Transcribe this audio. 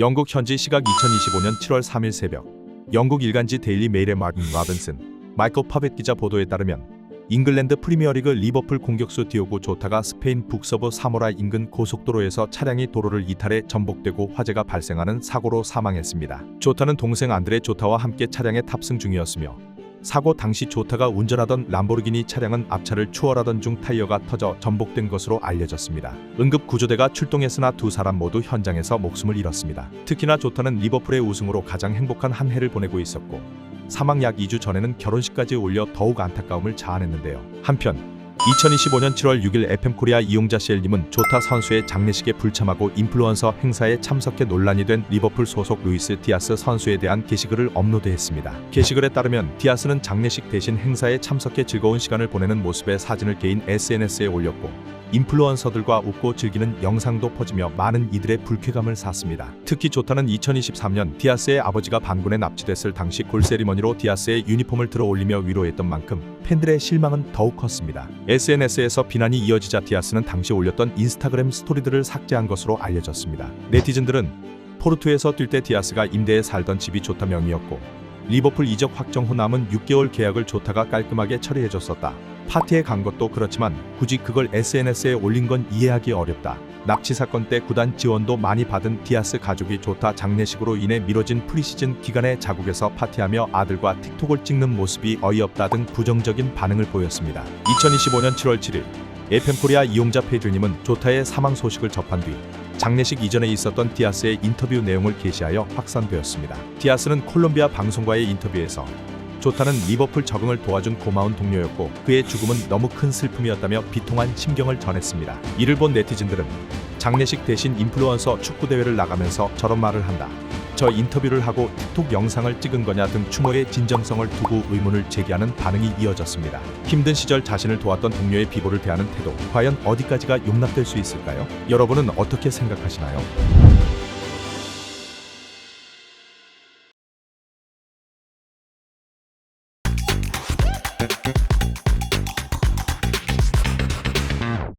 영국 현지 시각 2025년 7월 3일 새벽 영국 일간지 데일리 메일의 마틴 라벤슨, 마이클 파벳 기자 보도에 따르면 잉글랜드 프리미어리그 리버풀 공격수 디오고 조타가 스페인 북서부 사모라 인근 고속도로에서 차량이 도로를 이탈해 전복되고 화재가 발생하는 사고로 사망했습니다. 조타는 동생 안드레 조타와 함께 차량에 탑승 중이었으며 사고 당시 조타가 운전하던 람보르기니 차량은 앞차를 추월하던 중 타이어가 터져 전복된 것으로 알려졌습니다. 응급 구조대가 출동했으나 두 사람 모두 현장에서 목숨을 잃었습니다. 특히나 조타는 리버풀의 우승으로 가장 행복한 한 해를 보내고 있었고 사망 약 2주 전에는 결혼식까지 올려 더욱 안타까움을 자아냈는데요. 한편 2025년 7월 6일 FM코리아 이용자 셀님은 조타 선수의 장례식에 불참하고 인플루언서 행사에 참석해 논란이 된 리버풀 소속 루이스 디아스 선수에 대한 게시글을 업로드했습니다. 게시글에 따르면 디아스는 장례식 대신 행사에 참석해 즐거운 시간을 보내는 모습의 사진을 개인 SNS에 올렸고 인플루언서들과 웃고 즐기는 영상도 퍼지며 많은 이들의 불쾌감을 샀습니다. 특히 조타는 2023년 디아스의 아버지가 반군에 납치됐을 당시 골 세리머니로 디아스의 유니폼을 들어 올리며 위로했던 만큼 팬들의 실망은 더욱 컸습니다. SNS에서 비난이 이어지자 디아스는 당시 올렸던 인스타그램 스토리들을 삭제한 것으로 알려졌습니다. 네티즌들은 포르투에서 뛸 때 디아스가 임대에 살던 집이 조타 명이었고 리버풀 이적 확정 후 남은 6개월 계약을 조타가 깔끔하게 처리해줬었다. 파티에 간 것도 그렇지만 굳이 그걸 SNS에 올린 건 이해하기 어렵다. 납치 사건 때 구단 지원도 많이 받은 디아스 가족이 조타 장례식으로 인해 미뤄진 프리시즌 기간에 자국에서 파티하며 아들과 틱톡을 찍는 모습이 어이없다 등 부정적인 반응을 보였습니다. 2025년 7월 7일 에펜코리아 이용자 페이들님은 조타의 사망 소식을 접한 뒤 장례식 이전에 있었던 디아스의 인터뷰 내용을 게시하여 확산되었습니다. 디아스는 콜롬비아 방송과의 인터뷰에서 조타는 리버풀 적응을 도와준 고마운 동료였고 그의 죽음은 너무 큰 슬픔이었다며 비통한 심경을 전했습니다. 이를 본 네티즌들은 장례식 대신 인플루언서 축구 대회를 나가면서 저런 말을 한다. 저 인터뷰를 하고 틱톡 영상을 찍은 거냐 등 추모의 진정성을 두고 의문을 제기하는 반응이 이어졌습니다. 힘든 시절 자신을 도왔던 동료의 비보를 대하는 태도 과연 어디까지가 용납될 수 있을까요? 여러분은 어떻게 생각하시나요?